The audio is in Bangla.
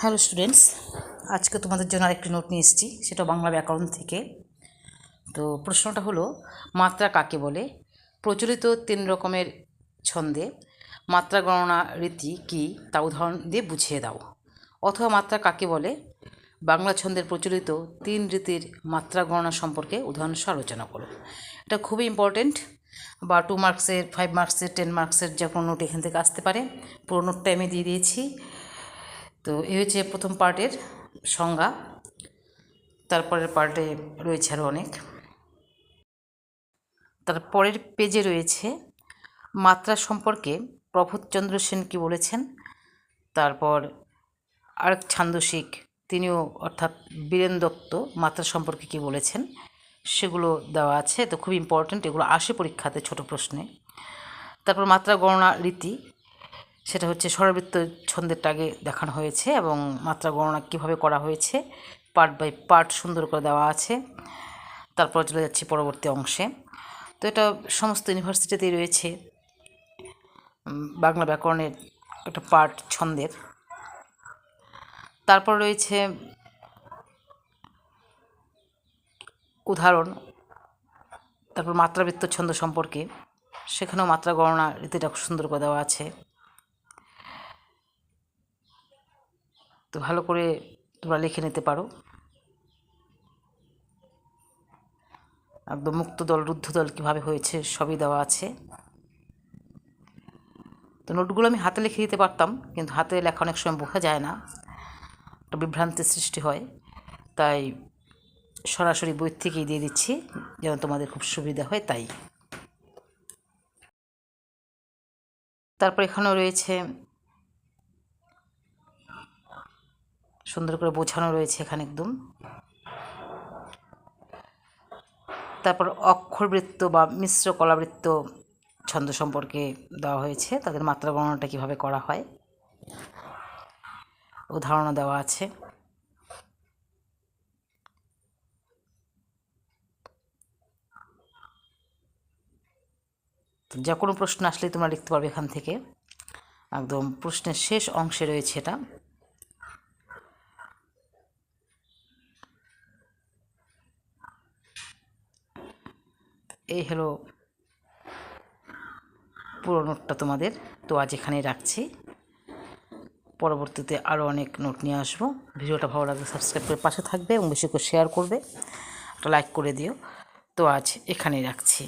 হ্যালো স্টুডেন্টস আজকে তোমাদের জন্য আরেকটি নোট নিয়ে এসেছি, সেটা বাংলা ব্যাকরণ থেকে। তো প্রশ্নটা হলো, মাত্রা কাকে বলে? প্রচলিত তিন রকমের ছন্দে, মাত্রা গণনা রীতি কি? তা উদাহরণ দিয়ে বুঝিয়ে দাও। অথবা মাত্রা কাকে বলে? বাংলা ছন্দের প্রচলিত তিন রীতির মাত্রা গণনা সম্পর্কে উদাহরণ আলোচনা করো। এটা খুবই ইম্পর্টেন্ট বা টু মার্কসের ফাইভ মার্কসের টেন মার্কসের যে কোনো নোট এখান থেকে আসতে পারে। পুরো নোটটা আমি দিয়ে দিয়েছি। তো এই হচ্ছে প্রথম পার্টের সংজ্ঞা। তারপরের পার্টে রয়েছে আরও অনেক। তারপরের পেজে রয়েছে, মাত্রা সম্পর্কে প্রবোধচন্দ্র সেন কী বলেছেন? তারপর আরেক ছান্দসিক তিনিও অর্থাৎ বীরেন দত্ত, মাত্রা সম্পর্কে কী বলেছেন? সেগুলো দেওয়া আছে। তো খুব ইম্পর্ট্যান্ট এগুলো আসে পরীক্ষাতে ছোট প্রশ্নে। তারপর মাত্রা গণনা রীতি সেটা হচ্ছে স্বরবৃত্ত ছন্দের আগে দেখানো হয়েছে এবং মাত্রা গণনা কীভাবে করা হয়েছে পার্ট বাই পার্ট সুন্দর করে দেওয়া আছে। তারপর চলে যাচ্ছি পরবর্তী অংশে। তো এটা সমস্ত ইউনিভার্সিটিতেই রয়েছে। বাংলা ব্যাকরণের একটা পার্ট ছন্দের। তারপর রয়েছে উদাহরণ, তারপর মাত্রাবৃত্ত ছন্দ সম্পর্কে। সেখানেও মাত্রা গণনা রীতিটা সুন্দর করে দেওয়া আছে। তো ভালো করে তোমরা লিখে নিতে পারো। একদম মুক্ত দল, রুদ্ধ দল কীভাবে হয়েছে সবই দেওয়া আছে। তো নোটগুলো আমি হাতে লিখে দিতে পারতাম, কিন্তু হাতে লেখা অনেক সময় বোঝা যায় না। একটা বিভ্রান্তির সৃষ্টি হয়, তাই সরাসরি বই থেকেই দিয়ে দিচ্ছি, যেন তোমাদের খুব সুবিধা হয় তাই। তারপর এখানেও রয়েছে সুন্দর করে বোঝানো রয়েছে এখানে একদম। তারপর অক্ষরবৃত্ত বা মিশ্র কলাবৃত্ত ছন্দ সম্পর্কে দেওয়া হয়েছে, তাদের মাত্রা গণনাটা কীভাবে করা হয়। উদাহরণও দেওয়া আছে। যে কোনো প্রশ্ন আসলেই তোমরা লিখতে পারবে এখান থেকে। একদম প্রশ্নের শেষ অংশে রয়েছে এটা। এই হলো পুরো নোটটা তোমাদের। তো আজ এখানে রাখছি। পরবর্তীতে আরও অনেক নোট নিয়ে আসব। ভিডিওটা ভালো লাগলে সাবস্ক্রাইব করে পাশে থাকবে এবং বেশি করে শেয়ার করবে। একটা লাইক করে দিও। তো আজ এখানেই রাখছি।